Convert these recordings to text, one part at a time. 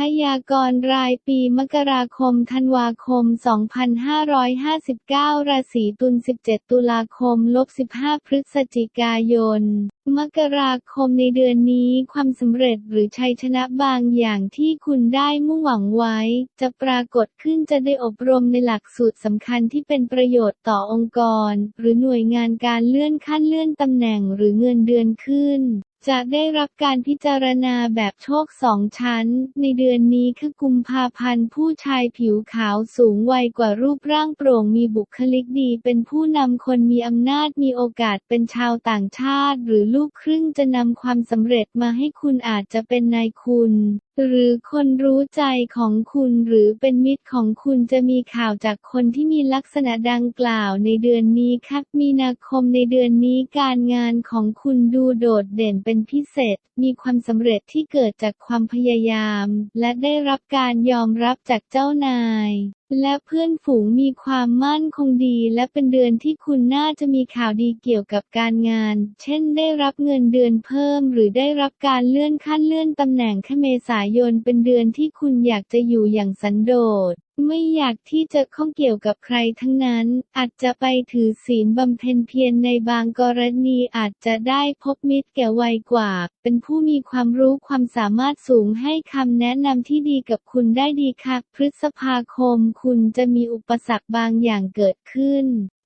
พยากรณ์รายปีมกราคมธันวาคม 2559 ราศีตุล 17 ตุลาคมลบ15 พฤศจิกายน มกราคมในเดือนนี้ความสำเร็จหรือชัยชนะบางอย่างที่คุณได้มุ่งหวังไว้ จะปรากฏขึ้นจะได้อบรมในหลักสูตรสำคัญที่เป็นประโยชน์ต่อองค์กร หรือหน่วยงานการเลื่อนขั้นเลื่อนตำแหน่งหรือเงินเดือนขึ้น จะได้รับการพิจารณาแบบโชคสองชั้น ในเดือนนี้คือกุมภาพันธ์ผู้ชายผิวขาวสูงวัยกว่ารูปร่างโปร่งมีบุคลิกดี เป็นผู้นำคนมีอำนาจมีโอกาสเป็นชาวต่างชาติ หรือลูกครึ่งจะนำความสำเร็จมาให้คุณอาจจะเป็นนายคุณหรือคนรู้ใจของคุณหรือเป็นมิตรของคุณจะมีข่าวจากคนที่มีลักษณะดังกล่าวในเดือนนี้ครับมีนาคมในเดือนนี้การงานของคุณดูโดดเด่นเป็นพิเศษ มีความสำเร็จที่เกิดจากความพยายาม และได้รับการยอมรับจากเจ้านายและเพื่อนฝูงมีความมั่นคงดีและเป็นเดือนที่คุณน่าจะมีข่าวดีเกี่ยวกับการงาน เช่นได้รับเงินเดือนเพิ่ม หรือได้รับการเลื่อนขั้นเลื่อนตำแหน่งขเมษายนเป็นเดือนที่คุณอยากจะอยู่อย่างสันโดษ ไม่อยากที่จะข้องเกี่ยวกับใครทั้งนั้น อาจจะไปถือศีลบำเพ็ญเพียรในบางกรณีอาจจะได้พบมิตรแก่วัยกว่า เป็นผู้มีความรู้ความสามารถสูงให้คำแนะนำที่ดีกับคุณได้ดีค่ะ พฤษภาคมคุณจะมีอุปสรรคบางอย่างเกิดขึ้น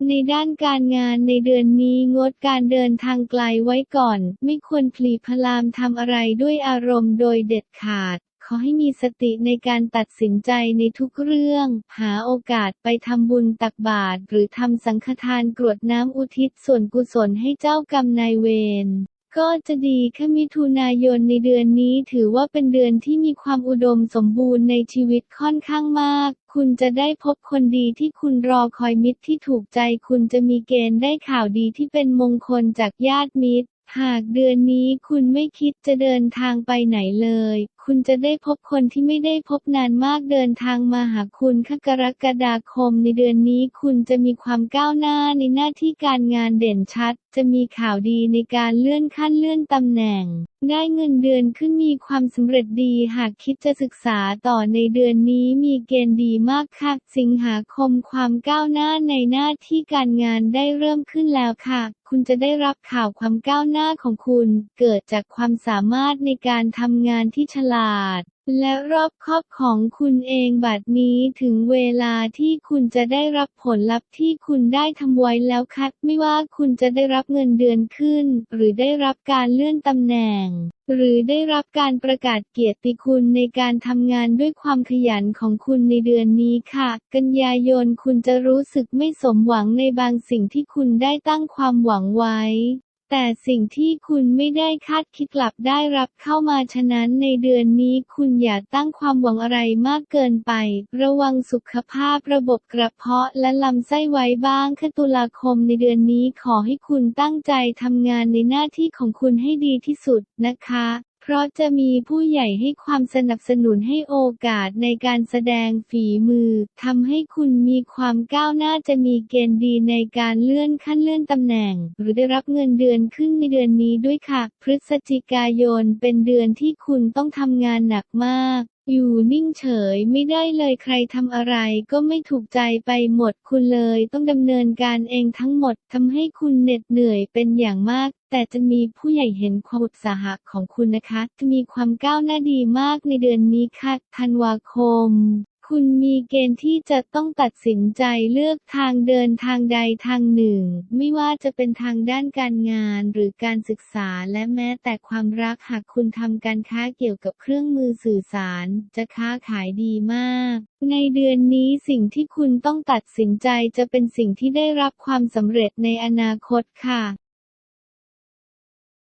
ในด้านการงานในเดือนนี้งดการเดินทางไกลไว้ก่อน ไม่ควรพลีพลามทำอะไรด้วยอารมณ์โดยเด็ดขาด ขอให้มีสติในการตัดสินใจในทุกเรื่อง หาโอกาสไปทำบุญตักบาตรหรือทำสังฆทานกรวดน้ำอุทิศส่วนกุศลให้เจ้ากรรมนายเวรก็จะดีค่ะมิถุนายนในเดือนนี้ถือว่าเป็นเดือนที่มีความอุดมสมบูรณ์ในชีวิตค่อนข้างมาก คุณจะได้พบคนดีที่คุณรอคอยมิตรที่ถูกใจ คุณจะมีเกณฑ์ได้ข่าวดีที่เป็นมงคลจากญาติมิตร หากเดือนนี้คุณไม่คิดจะเดินทางไปไหนเลย คุณจะได้พบคนที่ไม่ได้พบนานมากเดินทางมาหาคุณขกรกฎาคมในเดือนนี้คุณจะมีความก้าวหน้าในหน้าที่การงานเด่นชัด จะมีข่าวดีในการเลื่อนขั้นเลื่อนตำแหน่งได้เงินเดือนขึ้นมีความสำเร็จดีหากคิดจะศึกษาต่อในเดือนนี้มีเกณฑ์ดีมากค่ะ สิงหาคมความก้าวหน้าในหน้าที่การงานได้เริ่มขึ้นแล้วค่ะ คุณจะได้รับข่าวความก้าวหน้าของคุณ เกิดจากความสามารถในการทำงานที่ฉลาด และรอบครอบของคุณเองบัดนี้ถึงเวลาที่คุณจะได้รับผลลัพธ์ที่คุณได้ทำไว้แล้วค่ะไม่ว่าคุณจะได้รับเงินเดือนขึ้น หรือได้รับการเลื่อนตำแหน่ง หรือได้รับการประกาศเกียรติคุณในการทำงานด้วยความขยันของคุณในเดือนนี้ค่ะ กันยายนคุณจะรู้สึกไม่สมหวังในบางสิ่งที่คุณได้ตั้งความหวังไว้ แต่สิ่งที่คุณไม่ได้คาดคิดกลับได้รับเข้ามาฉะนั้นในเดือนนี้คุณอย่าตั้งความหวังอะไรมากเกินไป ระวังสุขภาพระบบกระเพาะและลำไส้ไว้บ้างค่ะตุลาคมในเดือนนี้ขอให้คุณตั้งใจทำงานในหน้าที่ของคุณให้ดีที่สุดนะคะ พราะจะมีผู้ใหญ่ให้ความสนับสนุนให้โอกาสในการแสดงฝีมือทำให้คุณมีความก้าวหน้าจะมีเกณฑ์ดีในการเลื่อนขั้นเลื่อนตำแหน่ง หรือได้รับเงินเดือนขึ้นในเดือนนี้ด้วยค่ะ พฤศจิกายนเป็นเดือนที่คุณต้องทำงานหนักมาก อยู่นิ่งเฉยไม่ได้เลยใครทำอะไรก็ไม่ถูกใจไปหมดคุณเลยต้องดำเนินการเองทั้งหมดทำให้คุณเหน็ดเหนื่อยเป็นอย่างมาก แต่จะมีผู้ใหญ่เห็นความอุตสาหะของคุณนะคะ จะมีความก้าวหน้าดีมากในเดือนนี้ค่ะธันวาคม คุณมีเกณฑ์ที่จะต้องตัดสินใจเลือกทางเดินทางใดทางหนึ่ง ไม่ว่าจะเป็นทางด้านการงานหรือการศึกษาและแม้แต่ความรักหากคุณทำการค้าเกี่ยวกับเครื่องมือสื่อสาร จะค้าขายดีมาก ในเดือนนี้สิ่งที่คุณต้องตัดสินใจจะเป็นสิ่งที่ได้รับความสำเร็จในอนาคตค่ะ